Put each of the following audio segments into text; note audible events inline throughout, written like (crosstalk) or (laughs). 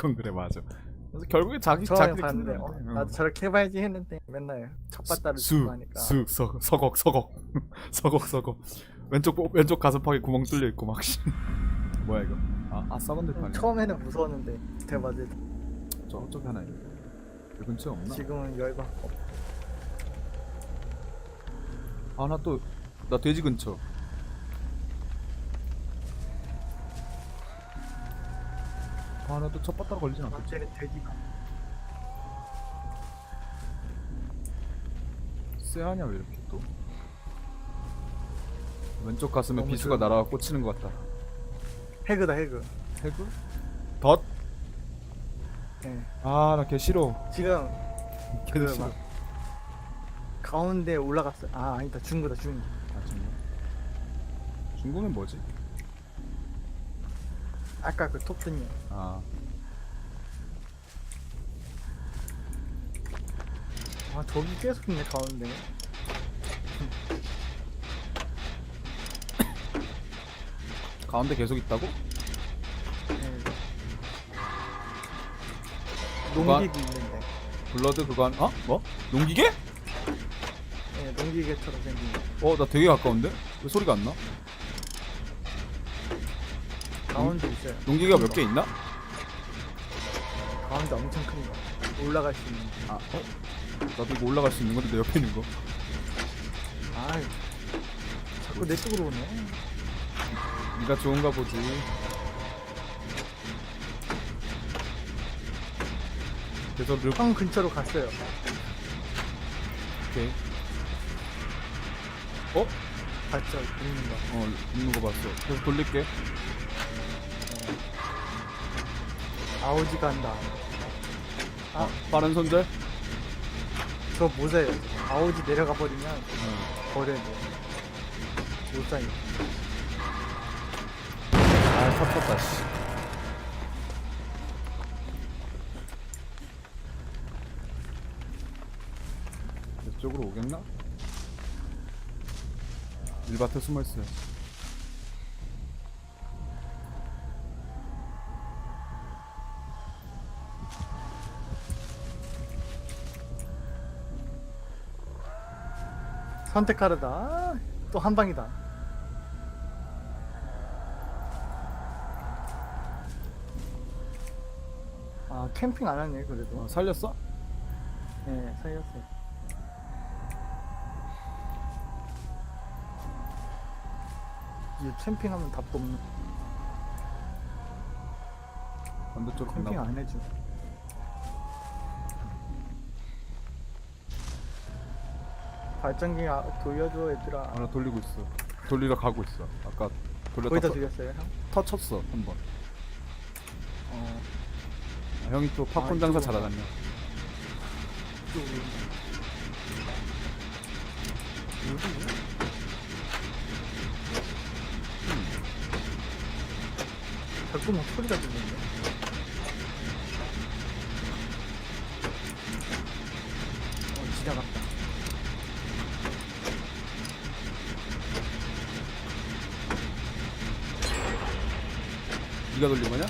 그건 그래 맞아. 그래서 결국에 자기 자기 봤는데 어, 나도 저렇게 해봐야지 했는데 맨날 첫바다를 주고 하니까 수 서, 서걱 서걱 (laughs) 서걱 서걱 왼쪽 보- 왼쪽 가슴팍에 구멍 뚫려 있고 막 씨. (laughs) 뭐야 이거? 아, 아 썩은 음, 대판이야. 처음에는 무서웠는데 대박이 저쪽 하나 있네. 이 근처에 없나? 지금은 열받 어, 아나 또 나 돼지 근처. 아나또 첫바따로 걸리진 않겠지? 돼지가 쎄하냐 왜 이렇게 또? 왼쪽 가슴에 너무 비수가 조용해. 날아가 꽂히는 것 같다. 해그다 해그 해그? 덧? 예. 아나걔 싫어. 지금 걔도 그 싫어. 막 가운데 올라갔어 아 아니다 중구다 중구 아 정말. 중국은 뭐지? 아까 그 톱든요 아아 저기 계속 있네 가운데 (coughs) 가운데 계속 있다고? 예. 누가? 농기계 있는데 블러드 그거 한 어? 뭐? 농기계? 예, 농기계처럼 생긴 어나 되게 가까운데? 왜 소리가 안 나? 가운데 있어요 농기계가 몇 개 있나? 가운데 엄청 큰 거 올라갈 수 있는 아 어? 나도 이거 올라갈 수 있는 건데 내 옆에 있는 거. 아이 자꾸 내 쪽으로 오네 네가 좋은가 보지. 그래서 르 형 근처로 갔어요 오케이. 어? 봤죠 있는 거 어 있는 거 봤어. 그래서 돌릴게. 아오지가 한다 아. 어, 빠른 손절. 저 모자예요 아오지 내려가 버리면 어. 버려야 돼 모자이 아 섭섭다 씨. 이쪽으로 오겠나? 일밭에 숨어 있어요. 선택하르다. 또 한 방이다. 아 캠핑 안 하네 그래도. 어, 살렸어? 네 살렸어요. 이제 캠핑하면 답도 없는 반대쪽으로 캠핑. 안 해줘 발전기 아, 돌려줘 얘들아 하나 돌리고 있어. 돌리러 가고 있어. 아까 돌렸다 거기다 터, 들렸어요 형? 터쳤어 한 번. 어 아, 형이 또 팝콘 아, 장사 이쪽으로 잘하다며. 이쪽으로 여기 자꾸 막 소리가 들리는데 어 지나갔다 네가 돌린 거냐?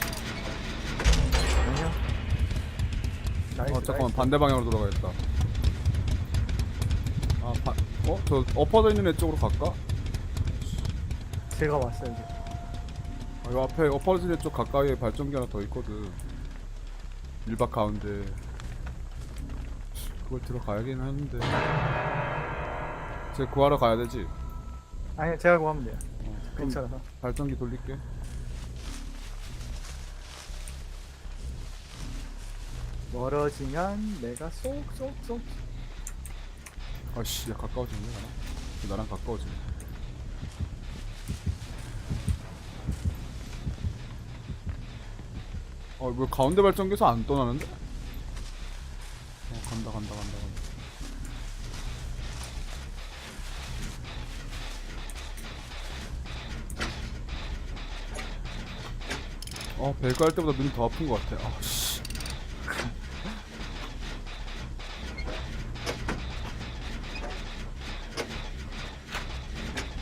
아니야 나이스 어 잠깐만 나이스. 반대 방향으로 돌아가겠다. 아 반, 어? 저 엎어져 있는 애 쪽으로 갈까? 제가 왔어요 이제 아, 요 앞에 엎어진 애 쪽 가까이에 발전기 하나 더 있거든. 일박 가운데. 그걸 들어가야긴 하는데. 쟤 구하러 가야 되지? 아니 제가 구하면 돼요 어, 그럼 괜찮아서 발전기 돌릴게. 멀어지면 내가 쏙쏙쏙 아씨, 야, 가까워지네, 나랑. 나랑 가까워지네. 어, 왜 가운데 발전기에서 안 떠나는데? 어, 간다, 간다, 간다, 간다. 어, 배그 할 때보다 눈이 더 아픈 것 같아. 아, 씨.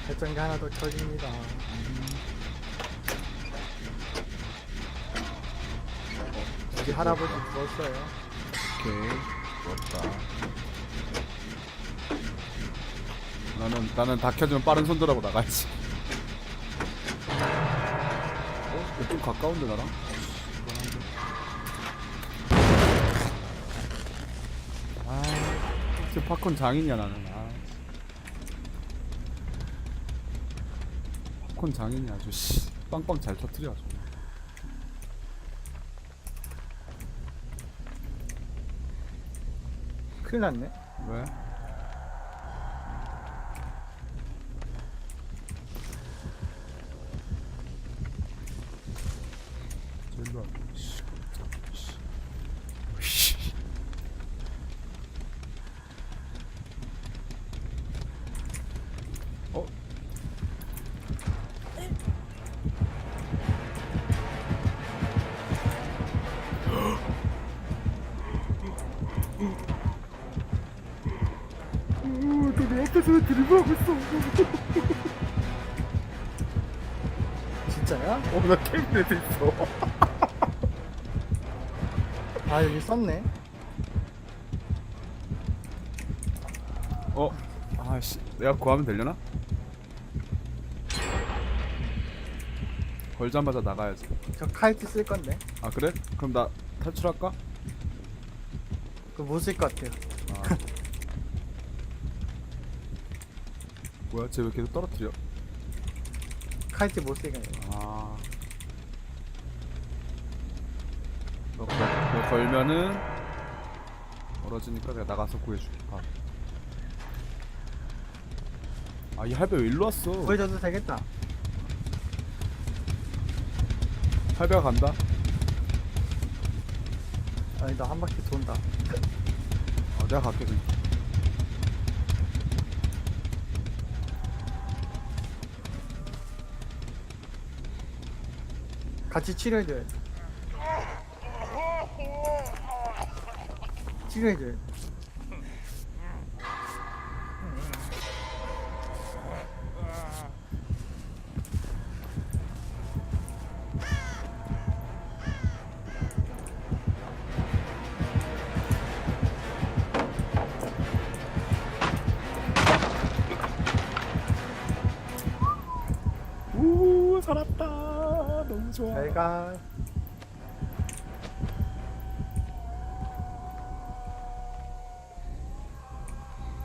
발전기 하나 더 켜집니다 우리 할아버지 죽었어요. 오케이 좋았다 나는 나는 다 켜주면 빠른 손들하고 나가야지 어? 좀 가까운데 나랑? 아 진짜 팝콘 장인이야 나는 아. 팝콘 장인이 아주 씨 빵빵 잘 터트려 아주 큰일 났네. 왜? 드리블하고 있어. 진짜야? 어, 나 테이블에도 있어. (laughs) 아 여기 썼네. 어? 아씨, 내가 구하면 되려나? 걸자마자 나가야지. 저 카이트 쓸 건데. 아 그래? 그럼 나 탈출할까? 그거 못쓸것 같아요. 아. (laughs) 뭐야? 쟤 왜 계속 떨어뜨려? 카이트 못 쓰게. 아. 너, 걸면은 멀어지니까 내가 나가서 구해줄게. 아, 아이 할배 왜 일로 왔어? 보여줘도 되겠다. 할배가 간다. 아니 나 한 바퀴 돈다. 어, 내가 갈게 그냥. 같이 치료해줘야 돼. 치료해줘야 돼. 우 살았다. 너무 좋아. 잘가.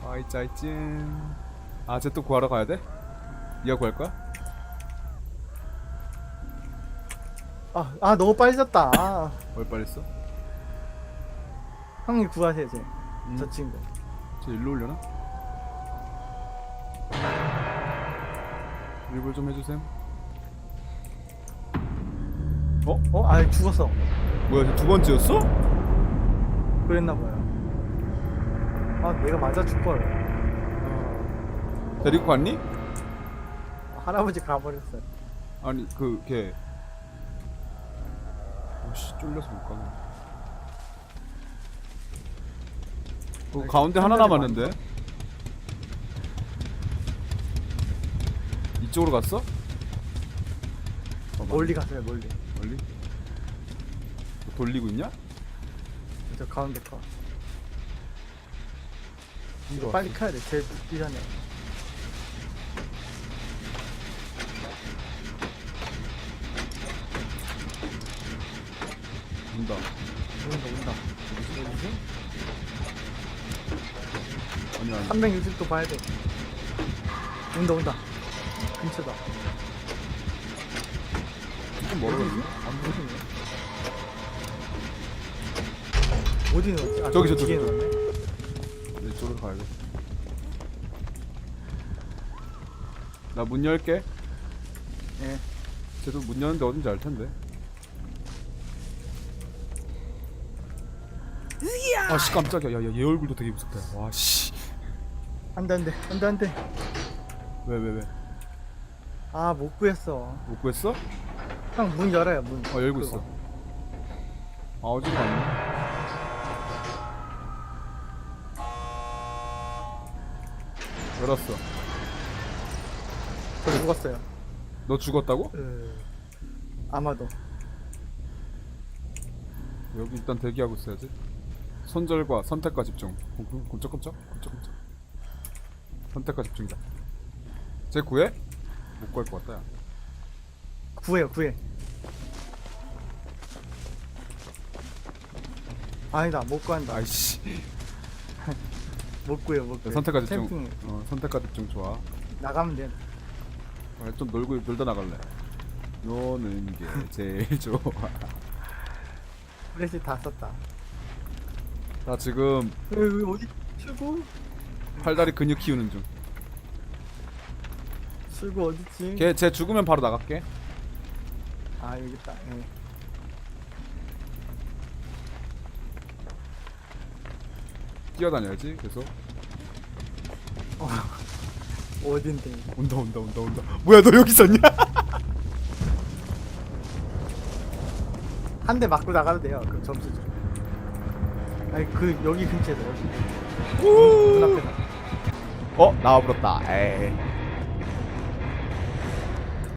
아이 짜이찐. 아, 쟤 또 구하러 가야 돼? 니가 구할 거야? 아, 아 너무 빨리 졌다. 아, 뭘 써? 형님 구하세요 제. 음. 저 친구. 쟤 일로 올려나? 일볼 좀 해주셈. 어? 어? 아 죽었어. 뭐야, 쟤두 번째였어? 그랬나 봐요. 아 내가 맞아 죽걸. 데리고 갔니? 할아버지 가버렸어요. 아니, 그, 걔. 오씨, 쫄려서 못 가네. 그 가운데 하나 남았는데? 이쪽으로 갔어? 어. 멀리 갔어요 멀리. 멀리? 뭐 돌리고 있냐? 저 가운데 거. 이거 빨리 커야 돼. 제일 전에. 온다. 온다 온다. 아니 아니. 360도 봐야 돼. 온다 온다. 근처다. 좀 멀어졌네. 안 보이네. 어디 넣었지? 아, 저기, 저, 뒤에 저기, 저기. 넣었네. 이쪽으로 가야겠다. 나 문 열게. 예. 쟤도 문 여는데 어딘지 알 텐데. 아 씨 깜짝이야. 야 야 얘 얼굴도 되게 무섭다. 와 씨. 안돼 안돼 안돼 안돼. 왜 왜 왜? 아 못 구했어. 못 구했어? 형 문 열어요 문. 어 열고. 있어. 아 어디로 갔냐? 열었어. 저 죽었어요. 너 죽었다고? 으... 아마도. 여기 일단 대기하고 있어야지. 손절과 선택과 집중. 꼼- 꼼- 꼼짝꼼짝 꼼짝꼼짝. 선택과 집중이다. 쟤 구해? 못 구할 것 같다. 야. 구해요 구해 아니다 못 구한다 아이씨. (laughs) 못 구해요 못 구해 선택과 집중. 캠핑 어, 선택과 집중 좋아. 나가면 돼 아, 좀 놀고 놀다 나갈래. 노는 게 제일 좋아. 프레시 다 썼다 나 지금 여기 어디 출구? 팔다리 근육 키우는 중. 출구 어딨지? 걔쟤 죽으면 바로 나갈게. 아 여기 있다 예. 뛰어다녀야지 계속. (laughs) 어딘데 온다 온다 온다 온다. 뭐야 너 여기 있었냐? 한 대 맞고 나가도 돼요 그 점수 좀 아니 그 여기 문 앞에다 어 나와버렸다. 에이.